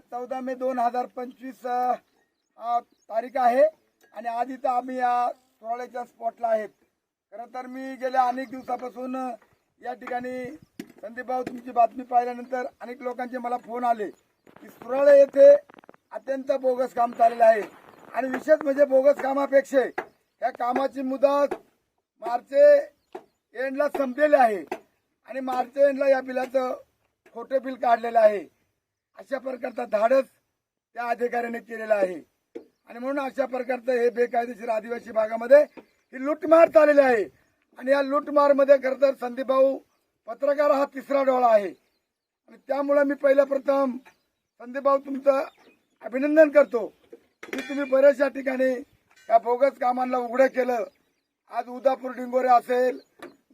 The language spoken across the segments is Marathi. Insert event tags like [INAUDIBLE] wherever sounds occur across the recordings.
चौदा मे दोन हजार पंचवीस तारीख आहे. आणि आज इथं आम्ही या सोहळ्याच्या स्पॉटला आहेत. खरं तर मी गेल्या अनेक दिवसापासून या ठिकाणी संदीप भाऊ तुमची बातमी पाहिल्यानंतर अनेक लोकांचे मला फोन आले की सुराळे येथे अत्यंत बोगस काम चाललेलं आहे. आणि विशेष म्हणजे बोगस कामापेक्षा या कामाची मुदत मार्च एंडला संपलेली आहे. आणि मार्च एंडला या बिलाचं खोटे बिल काढलेलं आहे. अशा प्रकारचा धाडस त्या अधिकाऱ्याने केलेला आहे. आणि म्हणून अशा प्रकारचं हे बेकायदेशीर आदिवासी भागामध्ये ही लूटमार चाललेली आहे. आणि या लूटमारमध्ये खरं तर संदीप भाऊ पत्रकार हा तिसरा डोळा आहे. आणि त्यामुळे मी पहिल्या प्रथम संदीप भाऊ तुमचं अभिनंदन करतो. की तुम्ही बऱ्याचशा ठिकाणी या बोगस कामांना उघडं केलं. आज उदापूर डिंगोरे असेल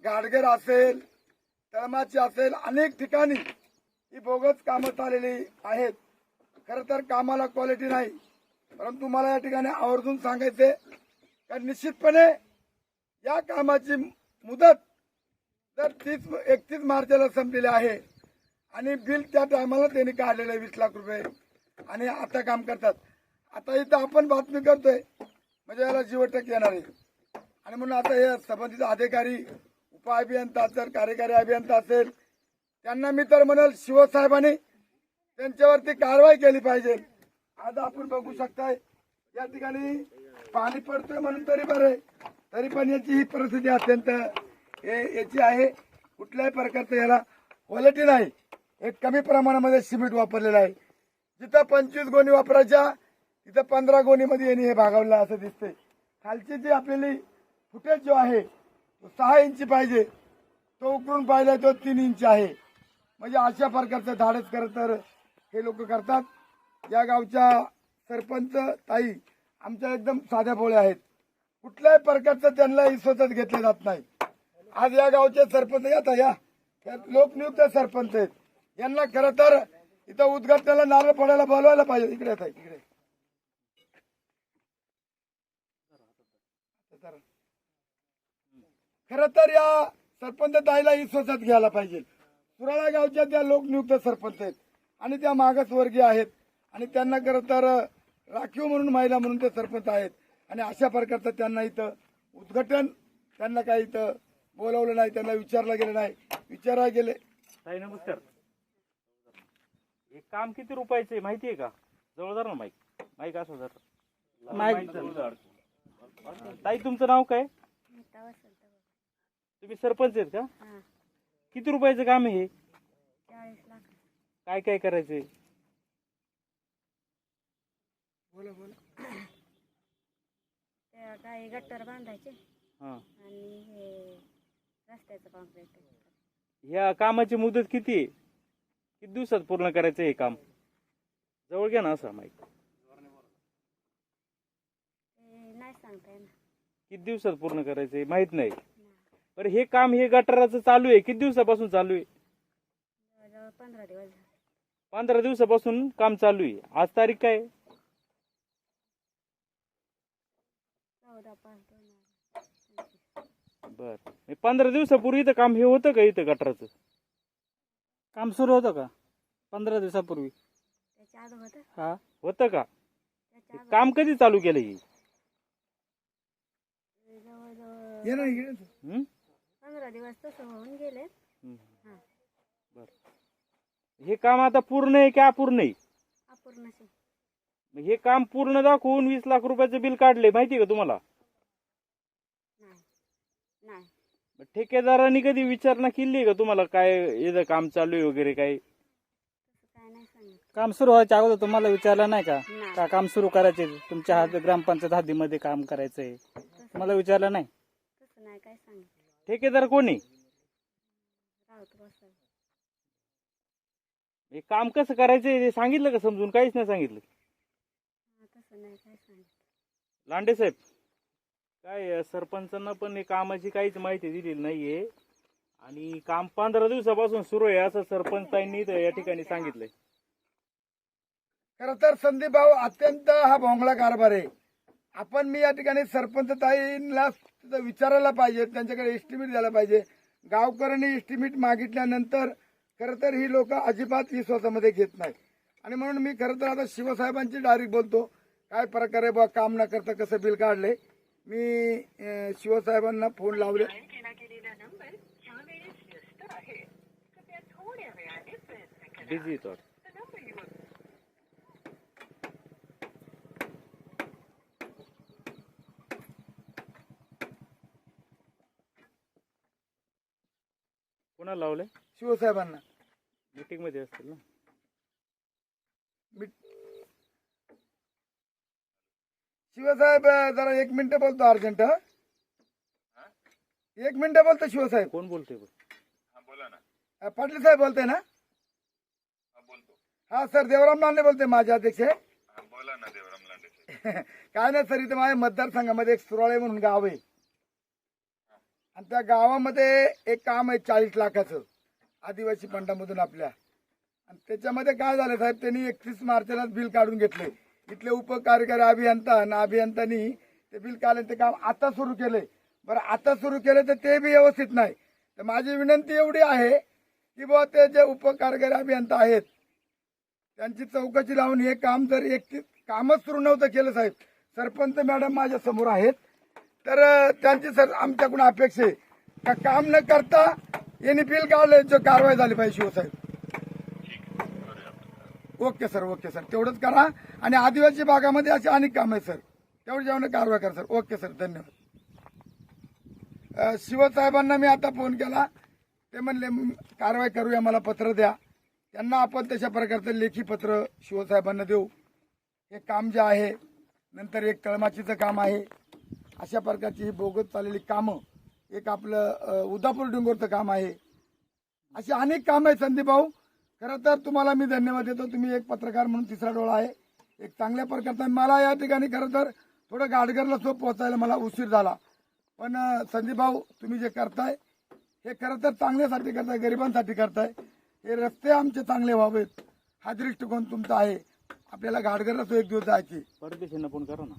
गाडगेर असेल तळमाची असेल अनेक ठिकाणी ही बोगस कामं चाललेली आहेत. खरं तर कामाला क्वालिटी नाही. परंतु मला या ठिकाणी आवर्जून सांगायचे का निश्चितपणे या कामाची मुदत जर तीस एकतीस मार्चला संपलेली आहे आणि बिल त्या टायमाला त्यांनी काढलेलं आहे वीस लाख रुपये. आणि आता काम करतात. आता इथं आपण बातमी करतोय म्हणजे याला जीवटक येणार. आहे आणि म्हणून आता हे संबंधित अधिकारी उपअभियंता असेल कार्यकारी अभियंता असेल त्यांना मी तर म्हणाल शिवसाहेबांनी त्यांच्यावरती कारवाई केली पाहिजे. आज आपण बघू शकताय या ठिकाणी पाणी पडतोय म्हणून तरी बरं आहे. तरी पण याची ही परिस्थिती अत्यंत हे याची आहे. कुठल्याही प्रकारचं याला क्वालिटी नाही. एक कमी प्रमाणामध्ये सिमेंट वापरलेलं आहे. जिथं पंचवीस गोणी वापरायच्या तिथं पंधरा गोणीमध्ये यांनी हे भागवलं असं दिसते खालची जी आपल्याली फुटेज जो आहे तो सहा इंची पाहिजे. तो उकरून पाहिला तो तीन इंच आहे. म्हणजे अशा प्रकारचं धाडस खरं तर हे लोक करतात. या गावच्या सरपंच ताई आमच्या एकदम साध्या पोळ्या आहेत. कुठल्याही प्रकारचं त्यांना विश्वासात घेतलं जात नाही. आज या गावचे सरपंच या या या लोकनियुक्त सरपंच आहेत. यांना खरं तर इथं उद्घाटनाला नारळ पडायला बोलवायला पाहिजे. इकडे येत इकडे. खरं तर या सरपंच ताईला विश्वासात घ्यायला पाहिजे. सुराळा गावच्या त्या लोकनियुक्त सरपंच आहेत. आणि त्या मागासवर्गीय आहेत. आणि त्यांना खरं तर राखीव म्हणून महिला म्हणून ते सरपंच आहेत. आणि अशा प्रकारचं त्यांना इथं उद्घाटन त्यांना काही इथं बोलावलं नाही त्यांना विचारलं गेलं नाही. विचारायला गेले. ताई नमस्कार. हे काम किती रुपयाचं आहे माहिती आहे का? जवळ धर ना माईक माईक असं धर. माईक ताई तुमचं नाव काय? तुम्ही सरपंच आहेत का? हा. किती रुपयाचं काम आहे हे? चाळीस लाख. काय काय करायचंय? बोला बोला. त्या काही गट्टर बांधायचे हा. आणि हे रस्त्याचं कॉन्क्रीट ह्या कामाची मुदत किती आहे? किती दिवसात पूर्ण करायचं हे काम? जवळ घ्या ना असं माईक ते नाही सांगता येणार. किती दिवसात पूर्ण करायचंय माहीत नाही. बरं हे काम हे गटाराचं चालू आहे. किती दिवसापासून चालू आहे? जवळजवळ पंधरा दिवस झाले. पंधरा दिवसापासून काम चालू आहे. आज तारीख काय आहे? चौदा पाच दोन हजार पंचवीस. बर. हे पंधरा दिवसापूर्वी इथं काम हे होतं का इथं गटाराचं? काम सुरू होतं का? पंधरा दिवसापूर्वी. त्याच्या अगोदर हा? होतं का? त्याच्या हे काम कधी चालू केलं हे? अगोदर जवळजवळ ये ना इकडे हं? पंधरा दिवस तसं होऊन गेले हं. हा. बर. हे काम आता पूर्ण आहे की अपूर्ण आहे? मग हे काम पूर्ण दाखवून वीस लाख रुपयाचं बिल काढले माहिती का तुम्हाला? नाही. नाही. मग ठेकेदारांनी कधी विचारणा केली आहे का तुम्हाला काय इथं काम चालू आहे वगैरे काय तसं काय नाही सांगितलं. काम सुरू व्हायच्या अगोदर तुम्हाला विचारलं नाही का? नाही. का काम सुरू करायचे? तुमच्या हात ग्रामपंचायत हद्दीमध्ये काम करायचंय. तुम्हाला विचारलं नाही? तसं नाही काय सांगितलं. ठेकेदार कोणी? हे काम कसं करायचंय ते सांगितलं का समजून? काहीच नाही सांगितलं. हा तसं नाही काय सांगितलं? लांडे साहेब काय सरपंचांना पण हे कामाची काहीच माहिती दिलेली नाहीये. आणि काम पंधरा दिवसापासून सुरू आहे असं सरपंचांनी इथं या ठिकाणी सांगितलंय. खरं तर संदीप भाऊ अत्यंत हा भोंगळा कारभार आहे. आपण मी या ठिकाणी सरपंच ताईंना तिथं विचारायला पाहिजे त्यांच्याकडे एस्टिमेट द्यायला पाहिजे. गावकऱ्यांनी एस्टिमेट मागितल्यानंतर खरं तर ही लोक अजिबात विश्वासामध्ये घेत नाही आणि म्हणून मी खरं तर आता शिवसाहेबांची डायरेक्ट बोलतो. काय प्रकारे बा काम न करता कसं बिल काढले? मी शिवसाहेबांना फोन लावले. केला कोणाला लावलंय? शिवसाहेबांना. मीटिंगमध्ये असतील ना? मी शिवसाहेब अं, जरा एक मिनिट बोलतो अर्जंट हं? एक मिनिट बोलतो शिवसाहेब. कोण बोलतोय बघ अं, पाटील साहेब बोलते ना? हा सर देवराम लांडे बोलते माझे अध्यक्ष. बोला ना देवराम लांडे. [LAUGHS] काय नाही सर इथे माझ्या मतदारसंघामध्ये एक सुराळे म्हणून गाव आहे. आणि त्या गावामध्ये एक काम आहे चाळीस लाखाचं आदिवासी फंडामधून आपल्या. आणि त्याच्यामध्ये काय झालं साहेब त्यांनी एकतीस मार्चलाच बिल काढून घेतले. इथले उपकार्यकारी अभियंता आणि अभियंत्यांनी ते बिल काढले ते काम आता सुरू केले. बरं आता सुरू केलं तर ते बी व्यवस्थित नाही. तर माझी विनंती एवढी आहे की बुवा ते जे उपकार्यकारी अभियंता आहेत त्यांची चौकशी लावून हे काम जर एक कामच सुरू नव्हतं केलं साहेब. सरपंच मॅडम माझ्यासमोर आहेत. तर त्यांची सर आमच्याकडून अपेक्षा आहे. का काम न करता यांनी बिल काढलं जो कारवाई झाली पाहिजे Shivsaheb. Okay sir okay sir. तेवढंच करा. आणि आदिवासी भागामध्ये असे अनेक काम आहे सर. तेवढं जेवण कारवाई करा सर. ओके सर धन्यवाद. शिवसाहेबांना मी आता फोन केला. ते म्हणले कारवाई करूया मला पत्र द्या. त्यांना आपण तशा प्रकारचं लेखी पत्र शिवसाहेबांना देऊ. हे काम जे आहे नंतर एक तळमाचीचं काम आहे. अशा प्रकारची ही बोगत चाललेली कामं एक आपलं उदापूर डोंगरचं काम आहे. अशी अनेक कामं आहेत संदीप भाऊ. खरं तर तुम्हाला मी धन्यवाद देतो. तुम्ही एक पत्रकार म्हणून तिसरा डोळा आहे. एक चांगल्या प्रकारचा मला या ठिकाणी खरं तर थोडं गाडगरला सोप पोहोचायला मला उशीर झाला. पण अ, संदीप भाऊ तुम्ही जे करताय हे खरं तर चांगल्यासाठी करताय गरिबांसाठी करताय. हे रस्ते आमचे चांगले व्हावेत. हा दृष्टिकोन तुमचा आहे. आपल्याला गाडगरला तो एक दिवस जायची. परदेशांना फोन करा ना.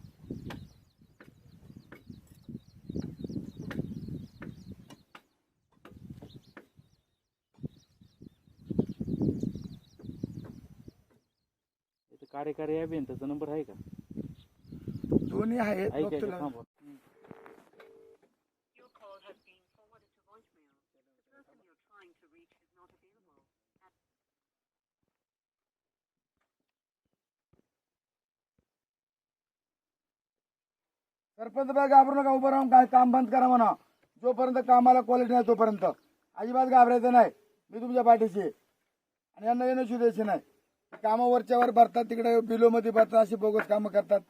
कार्यकारी अभियंताचा नंबर आहे का दोन्ही आहेत आहे बघतो का ना. थांबा. Your call has been forwarded to voicemail. The person you're trying to reach is not available. At sarpanch bye घाबरू नका उभं राहून काय काम बंद करा म्हणा जोपर्यंत कामाला क्वालिटी नाही तोपर्यंत अजिबात घाबरायचं नाही मी तुमच्या पाठीशी आहे. आणि यांना येणं द्यायची नाही कामं वरच्यावर भरतात तिकडे बिलोमध्ये भरतात अशी बोगस कामं करतात.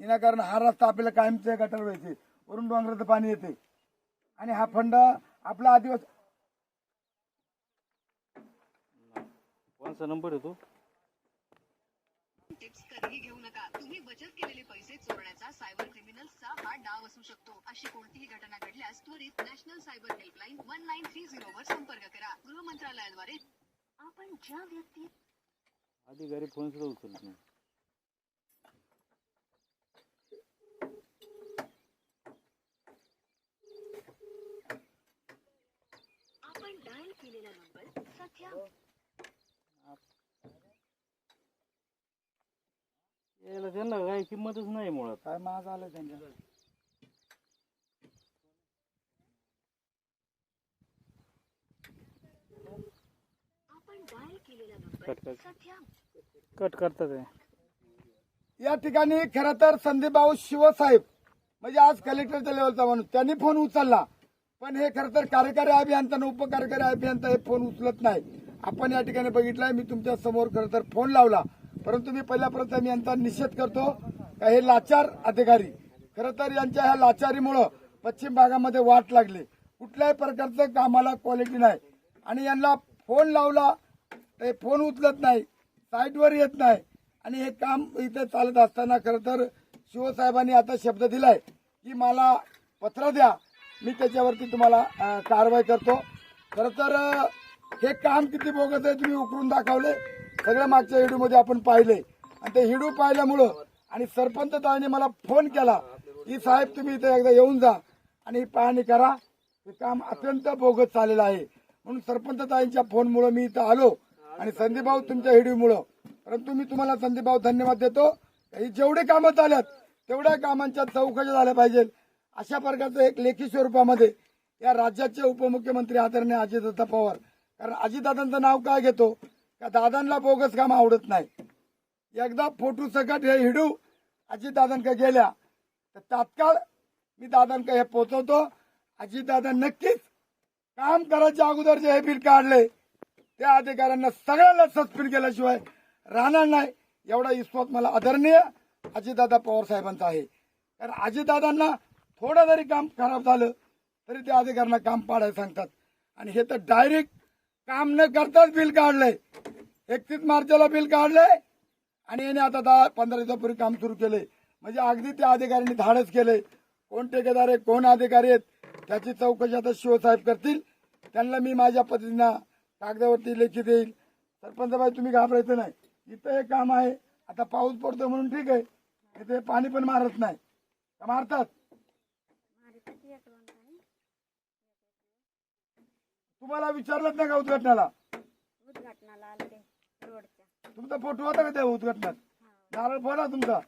विनाकारण हा रस्ता आपल्याला कायमचे गटार व्हायचे वरून डोंगराचं पाणी येते आणि हा फंड आपला आदिवासी कोणचा नंबर आहे तो? टिप्स कधीही घेऊ नका. तुम्ही बचत केलेले पैसे चोरण्याचा सायबर क्रिमिनल्सचा हा डाव असू शकतो. अशी कोणतीही घटना घडल्यास त्वरित national cyber helpline one nine three zero वर संपर्क करा. गृह मंत्रालयाद्वारे आपण ज्या व्यक्ती अधिकारी फोन सुद्धा उचलत नाही. आपण डायल केलेला नंबर सध्या यायला त्यांना काही किंमतच नाही मुळात. काय माझं आलं त्यांच्या आपण डायल केलेला नंबर कट कट करतात या ठिकाणी खरं तर संदीप भाऊ शिवसाहेब म्हणजे आज कलेक्टरच्या लेवलचा माणूस त्यांनी फोन उचलला. पण हे खरं तर कार्यकारी अभियंता उपकार्यकारी अभियंता हे फोन उचलत नाही. आपण या ठिकाणी बघितलंय मी तुमच्यासमोर खरं तर फोन लावला. परंतु मी पहिल्या प्रथम यांचा निषेध करतो का हे लाचार अधिकारी खरं तर यांच्या ह्या लाचारीमुळं पश्चिम भागामध्ये वाट लागली. कुठल्याही प्रकारचं कामाला क्वालिटी नाही. आणि यांना फोन लावला ते फोन उचलत नाही साईटवर येत नाही. आणि हे काम इथे चालत असताना खरं तर शिवसाहेबांनी आता शब्द दिलाय की मला पत्र द्या मी त्याच्यावरती तुम्हाला कारवाई करतो. खरं तर हे काम किती बोगस आहे तुम्ही उकरून दाखवले. सगळ्या मागच्या हिडूमध्ये आपण पाहिले. आणि ते हिडू पाहिल्यामुळं आणि सरपंच ताईने मला फोन केला की साहेब तुम्ही इथे एकदा येऊन जा आणि पाहणी करा. हे काम अत्यंत बोगस चाललेलं आहे. म्हणून सरपंच ताईंच्या फोनमुळे मी इथं आलो. आणि संदीपभाऊ तुमच्या हिडीमुळं. परंतु मी तुम्हाला संदीपभाऊ धन्यवाद देतो. ही जेवढी कामं चालत तेवढ्या कामांच्या चौकशा झाल्या पाहिजे. अशा प्रकारचं एक लेखी स्वरूपामध्ये या राज्याचे उपमुख्यमंत्री आदरणीय अजितदादा पवार. कारण अजितदादांचं नाव काय घेतो? का दादांना बोगस काम आवडत नाही. एकदा फोटो सकट हे हिडू अजितदादांकडे गेल्या तर तात्काळ मी दादांकडे हे पोचवतो. अजितदादा नक्कीच काम करायच्या अगोदर जे हे बिल काढले त्या अधिकाऱ्यांना सगळ्यांना सस्पेंड केल्याशिवाय राहणार नाही. एवढा विश्वास मला आदरणीय अजितदादा पवार साहेबांचा आहे. कारण अजितदादांना थोडं जरी काम खराब झालं तरी त्या अधिकाऱ्यांना काम पाडायला सांगतात. आणि हे तर डायरेक्ट काम न करताच बिल काढलंय. एकतीस मार्चला बिल काढलंय. आणि याने आता दहा पंधरा दिवसापूर्वी काम सुरू केले म्हणजे अगदी त्या अधिकाऱ्यांनी धाडस केले कोण ठेकेदार आहे कोण अधिकारी आहेत त्याची चौकशी आता शिवसाहेब करतील. त्यांना मी माझ्या पद्धतीनं कागदावरती लेखी देईल. सरपंच बाई तुम्ही घाबरायचं नाही. इथं हे काम आहे. आता पाऊस पडतो म्हणून ठीक आहे. इथे पाणी पण मारत नाही. का मारतात? तुम्हाला विचारलंच नाही का उद्घाटनाला? उद्घाटनाला तुमचा फोटो होता का त्या उद्घाटनात? नारळ फोडा तुमचा?